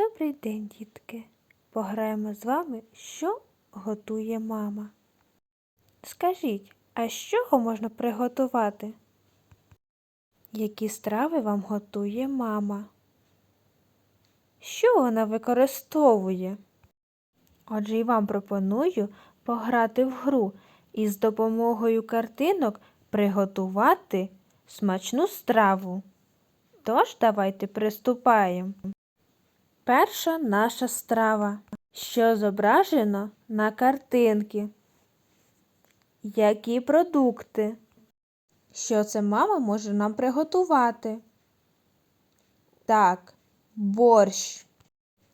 Добрий день, дітки. Пограємо з вами, що готує мама. Скажіть, а з чого можна приготувати? Які страви вам готує мама? Що вона використовує? Отже, і вам пропоную пограти в гру і з допомогою картинок приготувати смачну страву. Тож давайте приступаємо. Перша наша страва, що зображено на картинці. Які продукти? Що це мама може нам приготувати? Так, борщ.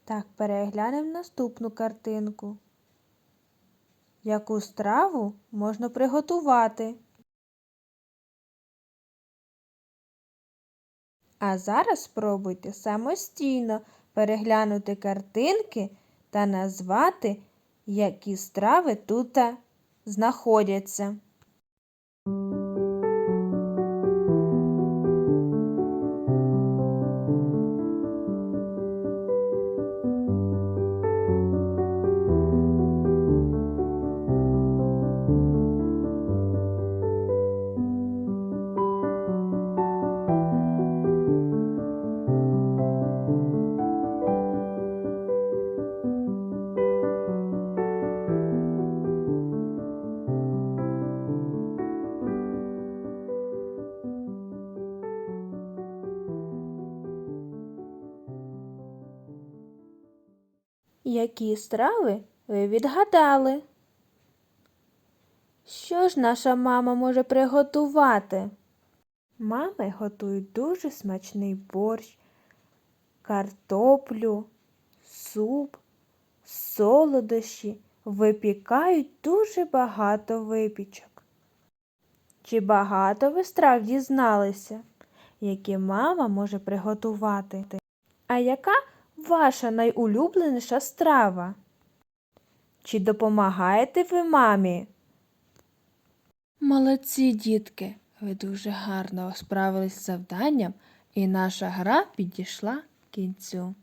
Так, переглянемо наступну картинку. Яку страву можна приготувати? А зараз спробуйте самостійно переглянути картинки та назвати, які страви тут знаходяться. Які страви ви відгадали? Що ж наша мама може приготувати? Мами готують дуже смачний борщ, картоплю, суп, солодощі, випікають дуже багато випічок. Чи багато ви страв дізналися, які мама може приготувати? А яка ваша найулюбленіша страва? Чи допомагаєте ви мамі? Молодці, дітки! Ви дуже гарно справились з завданням, і наша гра підійшла к кінцю.